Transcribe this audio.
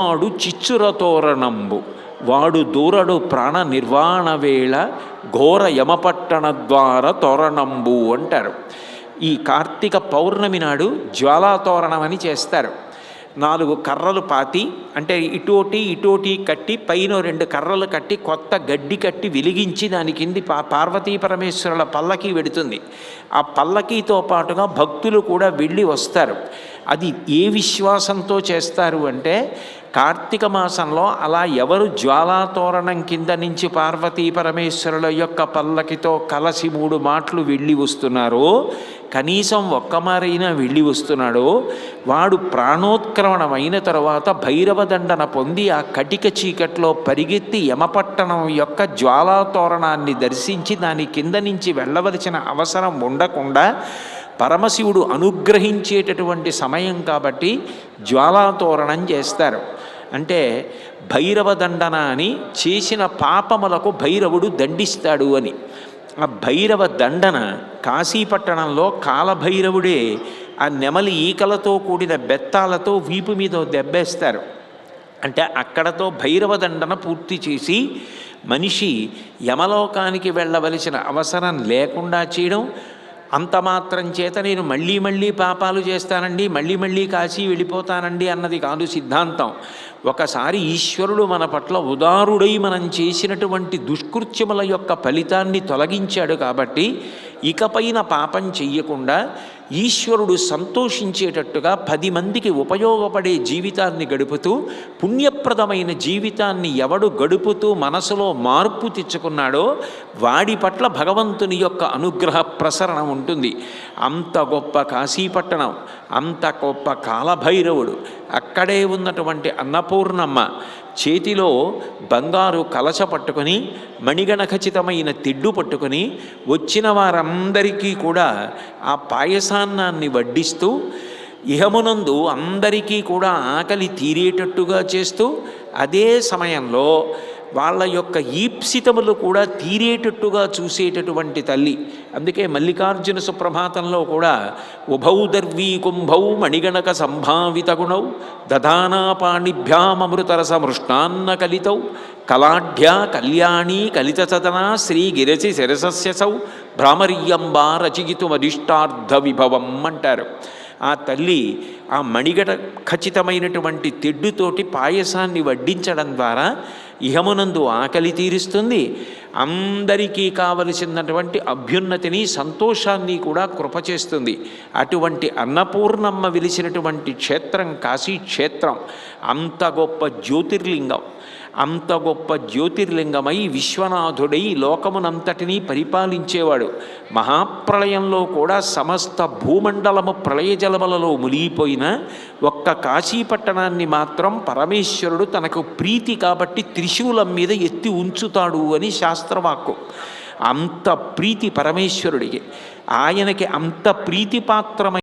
వాడు చిచ్చురతోరణంబు వాడు దూరడు ప్రాణ నిర్వాణ వేళ ఘోర యమపట్టణ ద్వార తోరణంబు అంటారు. ఈ కార్తీక పౌర్ణమి నాడు జ్వాలాతోరణం అని చేస్తారు. నాలుగు కర్రలు పాతి అంటే ఇటోటి ఇటోటి కట్టి పైన రెండు కర్రలు కట్టి కొత్త గడ్డి కట్టి వెలిగించి దాని కింది పా పార్వతీ పరమేశ్వరుల పల్లకి వెడుతుంది. ఆ పల్లకీతో పాటుగా భక్తులు కూడా వెళ్ళి వస్తారు. అది ఏ విశ్వాసంతో చేస్తారు అంటే కార్తీక మాసంలో అలా ఎవరు జ్వాలాతోరణం కింద నుంచి పార్వతీ పరమేశ్వరుల యొక్క పల్లకితో కలసి మూడు మాటలు వెళ్ళి వస్తున్నారో కనీసం ఒక్కమారైనా వెళ్ళి వస్తున్నాడో వాడు ప్రాణోత్క్రమణం అయిన తర్వాత భైరవ దండన పొంది ఆ కటిక చీకట్లో పరిగెత్తి యమపట్టణం యొక్క జ్వాలాతోరణాన్ని దర్శించి దాని కింద నుంచి వెళ్ళవలసిన అవసరం ఉండకుండా పరమశివుడు అనుగ్రహించేటటువంటి సమయం కాబట్టి జ్వాలాతోరణం చేస్తారు. అంటే భైరవ దండన అని చేసిన పాపములకు భైరవుడు దండిస్తాడు అని. ఆ భైరవ దండన కాశీపట్టణంలో కాలభైరవుడే ఆ నెమలి ఈకలతో కూడిన బెత్తాలతో వీపు మీద దెబ్బేస్తారు. అంటే అక్కడతో భైరవ దండన పూర్తి చేసి మనిషి యమలోకానికి వెళ్ళవలసిన అవసరం లేకుండా చేయడం అంత మాత్రం చేత నేను మళ్ళీ మళ్ళీ పాపాలు చేస్తానండి మళ్ళీ మళ్ళీ కాశీ వెళ్ళిపోతానండి అన్నది కాదు సిద్ధాంతం. ఒకసారి ఈశ్వరుడు మన పట్ల ఉదారుడై మనం చేసినటువంటి దుష్కృత్యముల యొక్క ఫలితాన్ని తొలగించాడు కాబట్టి ఇకపైన పాపం చెయ్యకుండా ఈశ్వరుడు సంతోషించేటట్టుగా పది మందికి ఉపయోగపడే జీవితాన్ని గడుపుతూ పుణ్యప్రదమైన జీవితాన్ని ఎవడు గడుపుతూ మనసులో మార్పు తెచ్చుకున్నాడో వాడి పట్ల భగవంతుని యొక్క అనుగ్రహ ప్రసరణ ఉంటుంది. అంత గొప్ప కాశీపట్టణం అంత గొప్ప కాలభైరవుడు అక్కడే ఉన్నటువంటి అన్నపూర్ణమ్మ చేతిలో బంగారు కలశ పట్టుకొని మణిగణ ఖచ్చితమైన తిడ్డు పట్టుకొని వచ్చిన వారందరికీ కూడా ఆ పాయసాన్నాన్ని వడ్డిస్తూ ఇహమునందు అందరికీ కూడా ఆకలి తీరేటట్టుగా చేస్తూ అదే సమయంలో వాళ్ళ యొక్క ఈప్సితములు కూడా తీరేటట్టుగా చూసేటటువంటి తల్లి. అందుకే మల్లికార్జున సుప్రభాతంలో కూడా ఉభౌ దర్వీ కుంభౌ మణిగణక సంభావిత గుణౌ దధానాపాణిభ్యామృతరస మృష్ణాన్న కలితౌ కలాఢ్యా కళ్యాణీ కలిత సదనా శ్రీగిరసి శిరసస్యసౌ భ్రామర్యంబా రచిగితుమధిష్టార్థ విభవం అంటారు. ఆ తల్లి ఆ మణిగట ఖచ్చితమైనటువంటి తెడ్డుతోటి పాయసాన్ని వడ్డించడం ద్వారా ఇహమునందు ఆకలి తీరుస్తుంది. అందరికీ కావలసినటువంటి అభ్యున్నతిని సంతోషాన్ని కూడా కృప చేస్తుంది. అటువంటి అన్నపూర్ణమ్మ వెలిసినటువంటి క్షేత్రం కాశీ క్షేత్రం. అంత గొప్ప జ్యోతిర్లింగం. అంత గొప్ప జ్యోతిర్లింగమై విశ్వనాథుడై లోకమునంతటినీ పరిపాలించేవాడు. మహాప్రళయంలో కూడా సమస్త భూమండలము ప్రళయజలములలో మునిగిపోయిన ఒక్క కాశీపట్టణాన్ని మాత్రం పరమేశ్వరుడు తనకు ప్రీతి కాబట్టి త్రిశూలం మీద ఎత్తి ఉంచుతాడు అని శాస్త్రవాక్కు అంత ప్రీతి పరమేశ్వరుడికి ఆయనకి అంత ప్రీతిపాత్రమైన